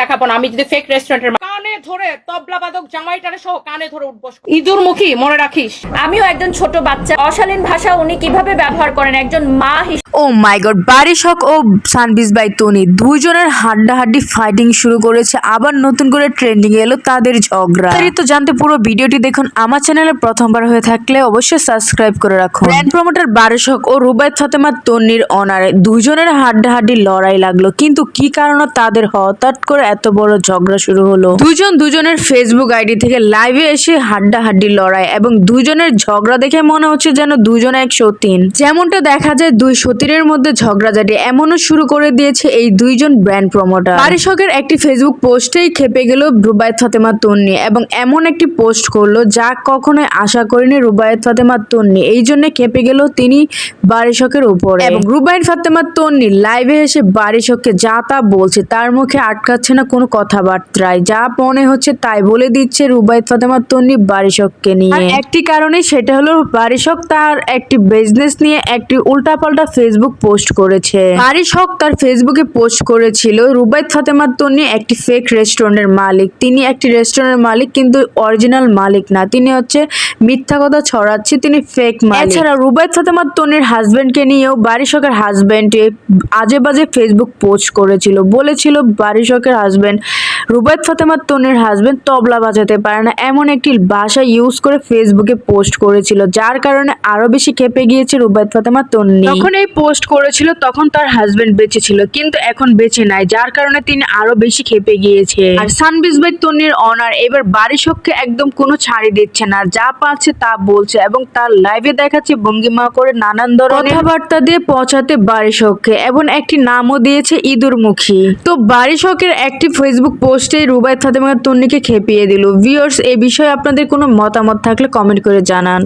দেখাবো না। আমি যদি ফেক রেস্টুরেন্টের কানে ধরে তবলা বাদক জামাইটারে সহ কানে ধরে উঠবস ইঁদুর মুখী মনে রাখিস। আমিও একজন ছোট বাচ্চা। অশালীন ভাষা উনি কীভাবে ব্যবহার করেন? একজন মা ও মাই god বারিশ Haque O সানবিজ by Toni দুজনের হাড্ডাহাড্ডি ফাইটিং শুরু করেছে। আবার নতুন করে ট্রেন্ডিং এলো তাদের ঝগড়া। তো জানতে পুরো ভিডিওটি দেখুন। আমার চ্যানেলে প্রথমবার হয়ে থাকলে অবশ্যই সাবস্ক্রাইব করে রাখুন। ব্র্যান্ড প্রমোটার বারিশ হক ও রুবায়ত ফাতেমা তন্নির অনারে দুজনের হাড্ডাহাড্ডি লড়াই লাগল। কিন্তু কি কারণে তাদের হঠাৎ করে এত বড় ঝগড়া শুরু হলো? দুজন দুজনের ফেসবুক আইডি থেকে লাইভে এসে হাড্ডাহাড্ডি লড়াই এবং দুজনের ঝগড়া দেখে মনে হচ্ছে যেন দুজন এক সতীন। যেমনটা দেখা যায় দুই সতীনের মধ্যে ঝগড়াঝাটি এমনও শুরু করে দিয়েছে এই দুইজন ব্র্যান্ড প্রমোটার পারিশকের একটি ফেসবুক পোস্টেই খেপে গেল রুবায়ত ফাতেমা তন্নি এবং এমন একটি পোস্ট করল যা কখনোই আশা করেনি রুবায়ত ফাতেমা তন্নি। এই জন্য খেপে গেল তিনি বারিশকের উপরে। এবং রুবায়ত ফাতেমা তন্নি লাইভে এসে বারিশককে যা তা বলছে তার মুখে আটকাচ্ছে না কোনো কথাবার্তায়, যা মনে হচ্ছে তাই বলে দিচ্ছে রুবায়ত, ফাতেমা তন্নি বারিশককে নিয়ে। একটি কারণে সেটা হলো বারিশক তার একটি বিজনেস নিয়ে একটি উল্টাপাল্টা ফেসবুক পোস্ট করেছে। বারিশক তার ফেসবুকে পোস্ট করেছিল, রুবায়ত, ফাতেমা তন্নি একটি ফেক রেস্টুরেন্টের মালিক। তিনি একটি রেস্টুরেন্টের মালিক, কিন্তু অরিজিনাল মালিক না। তিনি হচ্ছে মিথ্যা কথা ছড়াচ্ছে, তিনি ফেক মালিক। এছাড়া রুবায়ত, ফাতেমা তন্নির হাজবেন্ডকে নিয়েও বারিশকের হাজবেন্ড আজে বাজে ফেসবুক পোস্ট করেছিল। বলেছিল বারিশকের হাজবেন্ড রুবায়ত, ফাতেমা তন্নির হাজবেন্ড তবলা বাজাতে পারে না। এমন একটি ভাষা ইউজ করে ফেসবুকে পোস্ট করেছিল যার কারণে আরও বেশি খেপে গিয়েছে রুবায়ত ফাতেমা তন্নি। যখন এই পোস্ট করেছিল তখন তার হাজবেন্ড বেঁচে ছিল কিন্তু এখন বেঁচে নাই যার কারণে তিনি আরও বেশি খেপে গিয়েছে। আর সানবিজ বাই তন্নির অনার এবার বারিশককে একদম কোনো ছাড়ি দিচ্ছে না যা পাচ্ছে তা বলছে এবং তার লাইভে দেখাচ্ছে ভঙ্গিমা করে নানান ধরনের কথাবার্তা দিয়ে পৌঁছাতে বারিশককে এবং একটি নামও দিয়েছে ইঁদুরমুখী। তো বারিশকের একটি ফেসবুক পোস্টে রুবায়ত ফাতেমা তন্নিকে খেপিয়ে দিল। ভিওর্স এ বিষয়ে আপনাদের কোনো মতামত থাকলে কমেন্ট করে জানান।